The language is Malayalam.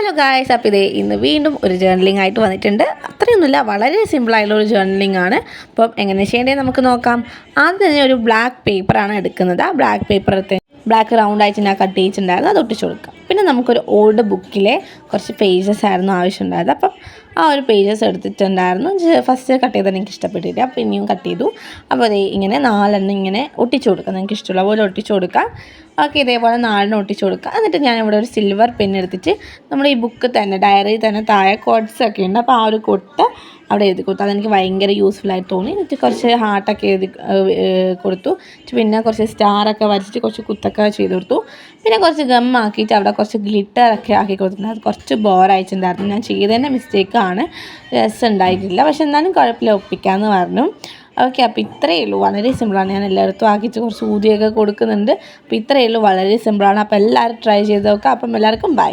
ഹലോ ഗായ്സ് അപ്പോൾ ഇതേ ഇന്ന് വീണ്ടും ഒരു ജേർണലിംഗ് ആയിട്ട് വന്നിട്ടുണ്ട്. അത്രയൊന്നുമില്ല വളരെ സിമ്പിളായിട്ടുള്ള ഒരു ജേർണലിംഗ് ആണ്. അപ്പം എങ്ങനെ ചെയ്യേണ്ടത് നമുക്ക് നോക്കാം. ആദ്യം തന്നെ ഒരു ബ്ലാക്ക് പേപ്പറാണ് എടുക്കുന്നത്. ആ ബ്ലാക്ക് പേപ്പർ ബ്ലാക്ക് റൗണ്ട് ആയിട്ട് ഞാൻ കട്ട് ചെയ്തിട്ടുണ്ടായിരുന്നു അത് ഒട്ടിച്ചു കൊടുക്കാം. പിന്നെ നമുക്കൊരു ഓൾഡ് ബുക്കിലെ കുറച്ച് പേജസ് ആയിരുന്നു ആവശ്യമുണ്ടായത് അപ്പം ആ ഒരു പേജസ് എടുത്തിട്ടുണ്ടായിരുന്നു. ഫസ്റ്റ് കട്ട് ചെയ്താൽ എനിക്ക് ഇഷ്ടപ്പെട്ടില്ല. അപ്പോൾ ഇനിയും കട്ട് ചെയ്തു. അപ്പോൾ അതേ ഇങ്ങനെ നാലെണ്ണം ഇങ്ങനെ ഒട്ടിച്ചു കൊടുക്കാം. നിങ്ങൾക്ക് ഇഷ്ടമുള്ള പോലെ ഒട്ടിച്ചു കൊടുക്കാം. ഓക്കെ ഇതേപോലെ നാലെണ്ണം ഒട്ടിച്ചു കൊടുക്കുക എന്നിട്ട് ഞാൻ ഇവിടെ ഒരു സിൽവർ പെൻ എടുത്തിട്ട് നമ്മുടെ ഈ ബുക്ക് തന്നെ ഡയറി തന്നെ താഴെ കോഡ്സ് ഒക്കെ ഉണ്ട്. അപ്പോൾ ആ ഒരു കൊട്ട് അവിടെ എഴുതി കൊടുത്തു. അതെനിക്ക് ഭയങ്കര യൂസ്ഫുൾ ആയി തോന്നി. എന്നിട്ട് കുറച്ച് ഹാർട്ടൊക്കെ എഴുതി കൊടുത്തു. പിന്നെ കുറച്ച് സ്റ്റാറൊക്കെ വരച്ചിട്ട് കുറച്ച് കുത്തൊക്കെ ചെയ്ത് കൊടുത്തു. പിന്നെ കുറച്ച് ഗം ആക്കിയിട്ട് അവിടെ കുറച്ച് ഗ്ലിറ്ററൊക്കെ ആക്കി കൊടുത്തിട്ടുണ്ട്. അത് കുറച്ച് ബോറായിട്ടുണ്ടായിരുന്നു ഞാൻ ചെയ്തതിന്റെ മിസ്റ്റേക്കാണ് രസം ഉണ്ടായിട്ടില്ല. പക്ഷെ എന്നാലും കുഴപ്പമില്ല. ഒപ്പിക്കാമെന്ന് പറഞ്ഞു. ഓക്കെ അപ്പോൾ ഇത്രയേ ഉള്ളൂ. വളരെ സിമ്പിളാണ് ഞാൻ എല്ലായിടത്തും ആക്കിയിട്ട് കുറച്ച് ഊതിയൊക്കെ കൊടുക്കുന്നുണ്ട്. അപ്പോൾ ഇത്രയേ ഉള്ളൂ. വളരെ സിമ്പിളാണ് അപ്പോൾ എല്ലാവരും ട്രൈ ചെയ്ത് നോക്കുക അപ്പം എല്ലാവർക്കും ബൈ